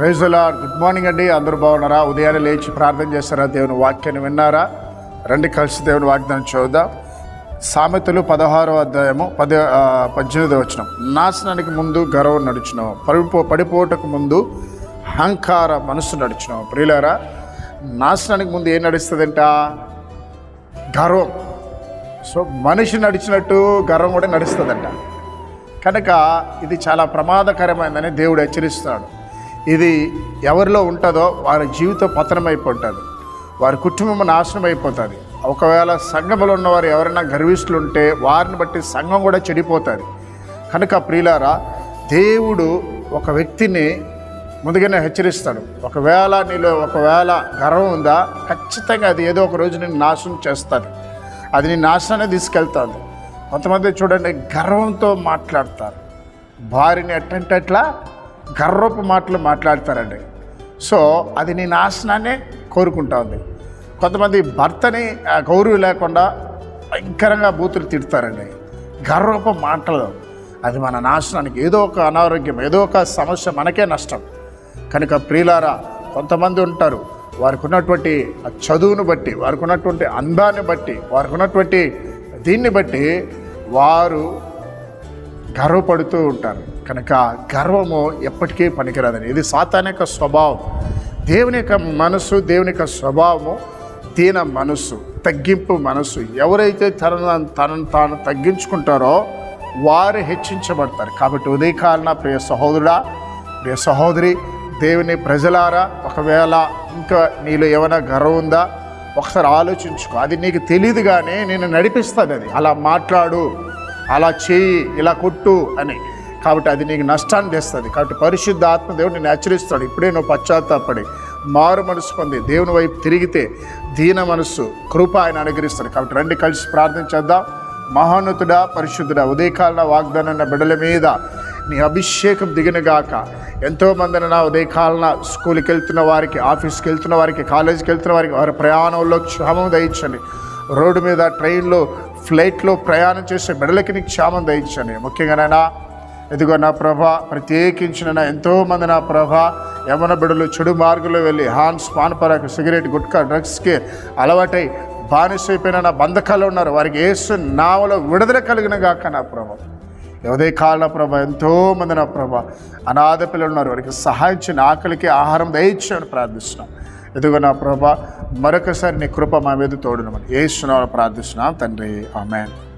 ప్రైజులా good morning అండి. అందరూ బాగున్నారా? ఉదయాన్నే లేచి ప్రార్థన చేస్తారా? దేవుని వాక్యాన్ని విన్నారా? రండి కలిసి దేవుని వాగ్దానం చూద్దాం సామెతలు పదహారో అధ్యాయము పది ఆ, పద్దెనిమిదో వచ్చిన నాశనానికి ముందు గర్వం నడిచిన పడిపో పడిపోటకు ముందు అహంకార మనసు నడిచిన. ప్రియులారా నాశనానికి ముందు ఏం నడుస్తుందంట? గర్వం. సో మనిషి నడిచినట్టు గర్వం కూడా నడుస్తుందంట. కనుక ఇది చాలా ప్రమాదకరమైందని దేవుడు హెచ్చరిస్తున్నాడు ఇది ఎవరిలో ఉంటుందో వారి జీవితం పతనమైపోతుంది వారి కుటుంబం నాశనం అయిపోతుంది. ఒకవేళ సంఘంలో ఉన్నవారు ఎవరైనా గర్విస్తులుంటే వారిని బట్టి సంఘం కూడా చెడిపోతుంది. కనుక ప్రియులారా దేవుడు ఒక వ్యక్తిని ముందుగానే హెచ్చరిస్తాడు. ఒకవేళ నీలో ఒకవేళ గర్వం ఉందా ఖచ్చితంగా అది ఏదో ఒక రోజు నేను నాశనం చేస్తుంది. అది నీ నాశనాన్ని తీసుకెళ్తాను కొంతమంది చూడండి గర్వంతో మాట్లాడతారు. భార్యని అట్టంటే అట్లా గర్వపు మాటలు మాట్లాడతారండి. సో అది నీ నాశనాన్ని కోరుకుంటా ఉంది. కొంతమంది భర్తని ఆ, గౌరవం లేకుండా భయంకరంగా బూతులు తిడతారండి. గర్వపు మాటలు. అది మన నాశనానికి ఏదో ఒక అనారోగ్యం ఏదో ఒక సమస్య మనకే నష్టం. కనుక ప్రియులారా కొంతమంది ఉంటారు వారికి ఉన్నటువంటి ఆ చదువును బట్టి వారికి ఉన్నటువంటి అందాన్ని బట్టి వారికి ఉన్నటువంటి దీన్ని బట్టి వారు గర్వపడుతూ ఉంటారు. కనుక గర్వము ఎప్పటికీ పనికిరాదని. ఇది సాతానిక స్వభావం. దేవుని యొక్క మనసు దేవుని యొక్క స్వభావము దీన మనస్సు తగ్గింపు మనస్సు ఎవరైతే తనను తనను తాను తగ్గించుకుంటారో వారు హెచ్చించబడతారు. కాబట్టి ఉదయకాలన ప్రియ సహోదరుడా ప్రియ సహోదరి దేవుని ప్రజలారా ఒకవేళ ఇంకా నీలో ఏమైనా గర్వం ఉందా? ఒకసారి ఆలోచించుకో. అది నీకు తెలియదు కానీ నేను నడిపిస్తుంది అది అలా మాట్లాడు అలా చేయి ఇలా కొట్టు అని. కాబట్టి అది నీకు నష్టాన్ని తెస్తుంది. కాబట్టి పరిశుద్ధ ఆత్మ నేను హెచ్చరిస్తాడు ఇప్పుడే నువ్వు పశ్చాత్తాపడి మారు మనసు పొంది దేవుని వైపు తిరిగితే దీన మనస్సు కృప ఆయన అనుగ్రహిస్తాడు. కాబట్టి రండి కలిసి ప్రార్థన చేద్దాం. మహోన్నతుడా పరిశుద్ధుడా ఉదయకాలన వాగ్దానన్న బిడల మీద నీ అభిషేకం దిగినగాక ఎంతోమందిని నా ఉదయకాలన స్కూల్కి వెళ్తున్న వారికి ఆఫీస్కి వెళ్తున్న వారికి కాలేజీకి వెళ్తున్న వారికి వారి ప్రయాణంలో క్షేమం దయించండి రోడ్డు మీద ట్రైన్లో ఫ్లైట్లో ప్రయాణం చేసే బిడలకి నీకు క్షేమం దయించండి ముఖ్యంగానైనా ఇదిగో నా ప్రభ ప్రత్యేకించిన నా ఎంతోమంది నా ప్రభ యమన బిడ్డలు చెడు మార్గంలో వెళ్ళి హాన్స్ పాన్పరాకు సిగరెట్ గుట్కా డ్రగ్స్కి అలవాటై బానిసైపోయిన నా బంధకాలు ఉన్నారు. వారికి ఏసు నావలో విడుదల కలిగిన గాక నా ప్రభ. ఉదయ కాల ప్రభ ఎంతోమంది నా ప్రభ అనాథ పిల్లలు ఉన్నారు. వారికి సహాయం ఆకలికి ఆహారం దయచేయని ప్రార్థిస్తున్నాం. ఎదుగు నా ప్రభ మరొకసారి నీ కృప మా మీద తోడునమని ఏ ప్రార్థిస్తున్నాం తండ్రి. ఆమెన్.